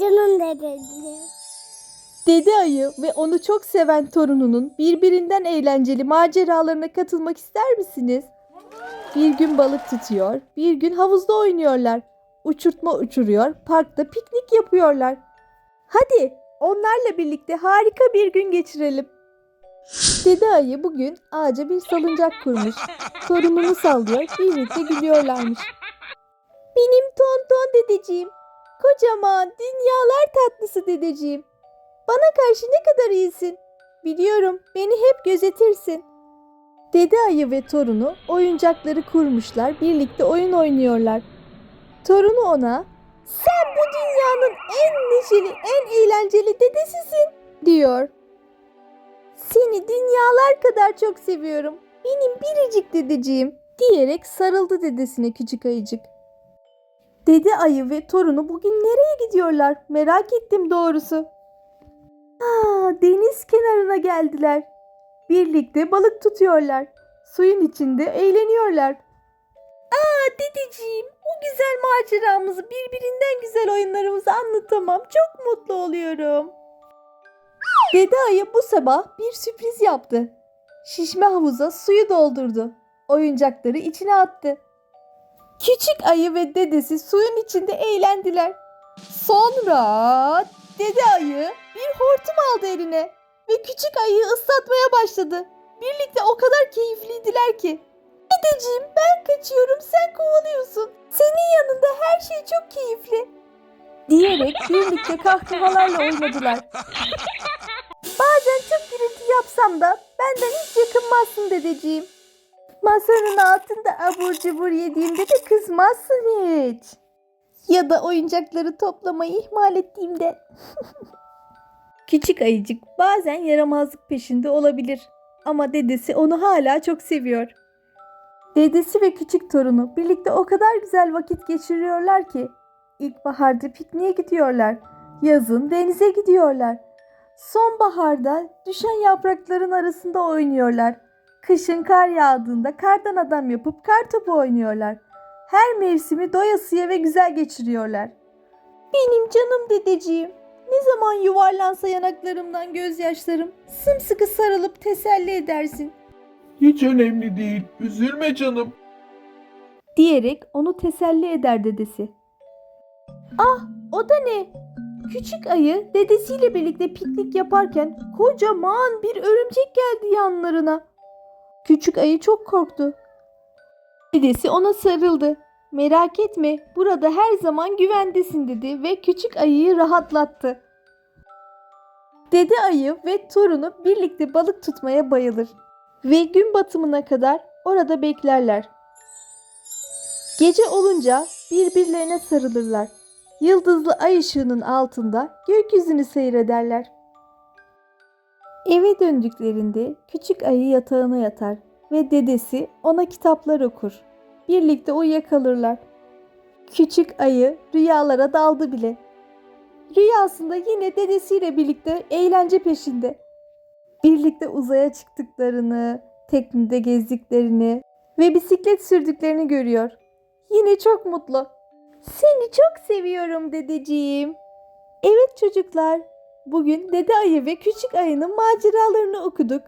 Canım dedeciğim. Dede ayı ve onu çok seven torununun birbirinden eğlenceli maceralarına katılmak ister misiniz? Bir gün balık tutuyor, bir gün havuzda oynuyorlar. Uçurtma uçuruyor, parkta piknik yapıyorlar. Hadi onlarla birlikte harika bir gün geçirelim. Dede ayı bugün ağaca bir salıncak kurmuş. Torununu sallıyor, birlikte gülüyorlarmış. Benim tonton dedeciğim. Kocaman dünyalar tatlısı dedeciğim. Bana karşı ne kadar iyisin. Biliyorum beni hep gözetirsin. Dede ayı ve torunu oyuncakları kurmuşlar, birlikte oyun oynuyorlar. Torunu ona, sen bu dünyanın en neşeli, en eğlenceli dedesisin diyor. Seni dünyalar kadar çok seviyorum. Benim biricik dedeciğim diyerek sarıldı dedesine küçük ayıcık. Dede ayı ve torunu bugün nereye gidiyorlar? Merak ettim doğrusu. Aa, deniz kenarına geldiler. Birlikte balık tutuyorlar. Suyun içinde eğleniyorlar. Aa dedeciğim, o güzel maceramızı, birbirinden güzel oyunlarımızı anlatamam. Çok mutlu oluyorum. Dede ayı bu sabah bir sürpriz yaptı. Şişme havuza suyu doldurdu. Oyuncakları içine attı. Küçük ayı ve dedesi suyun içinde eğlendiler. Sonra dede ayı bir hortum aldı eline ve küçük ayıyı ıslatmaya başladı. Birlikte o kadar keyifliydiler ki. Dedeciğim ben kaçıyorum sen kovalıyorsun. Senin yanında her şey çok keyifli. Diyerek birlikte kahkahalarla oynadılar. Bazen çok gürültü yapsam da benden hiç yakınmazsın dedeciğim. Masanın altında abur cubur yediğimde de kızmazsın hiç. Ya da oyuncakları toplamayı ihmal ettiğimde. Küçük ayıcık bazen yaramazlık peşinde olabilir. Ama dedesi onu hala çok seviyor. Dedesi ve küçük torunu birlikte o kadar güzel vakit geçiriyorlar ki. İlkbaharda pikniğe gidiyorlar. Yazın denize gidiyorlar. Sonbaharda düşen yaprakların arasında oynuyorlar. Kışın kar yağdığında kardan adam yapıp kar topu oynuyorlar. Her mevsimi doyasıya ve güzel geçiriyorlar. Benim canım dedeciğim. Ne zaman yuvarlansa yanaklarımdan gözyaşlarım sımsıkı sarılıp teselli edersin Hiç önemli değil. Üzülme canım. diyerek onu teselli eder dedesi. Ah o da ne? Küçük ayı dedesiyle birlikte piknik yaparken kocaman bir örümcek geldi yanlarına. Küçük ayı çok korktu. Dedesi ona sarıldı. Merak etme burada her zaman güvendesin dedi ve küçük ayıyı rahatlattı. Dede ayı ve torunu birlikte balık tutmaya bayılır ve gün batımına kadar orada beklerler. Gece olunca birbirlerine sarılırlar. Yıldızlı ay ışığının altında gökyüzünü seyrederler. Eve döndüklerinde küçük ayı yatağına yatar ve dedesi ona kitaplar okur. Birlikte uyuyakalırlar. Küçük ayı rüyalara daldı bile. Rüyasında yine dedesiyle birlikte eğlence peşinde. Birlikte uzaya çıktıklarını, teknede gezdiklerini ve bisiklet sürdüklerini görüyor. Yine çok mutlu. Seni çok seviyorum dedeciğim. Evet çocuklar, bugün dede ayı ve küçük ayının maceralarını okuduk.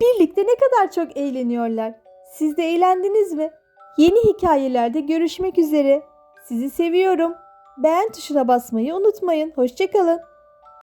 Birlikte ne kadar çok eğleniyorlar. Siz de eğlendiniz mi? Yeni hikayelerde görüşmek üzere. Sizi seviyorum. Beğen tuşuna basmayı unutmayın. Hoşçakalın.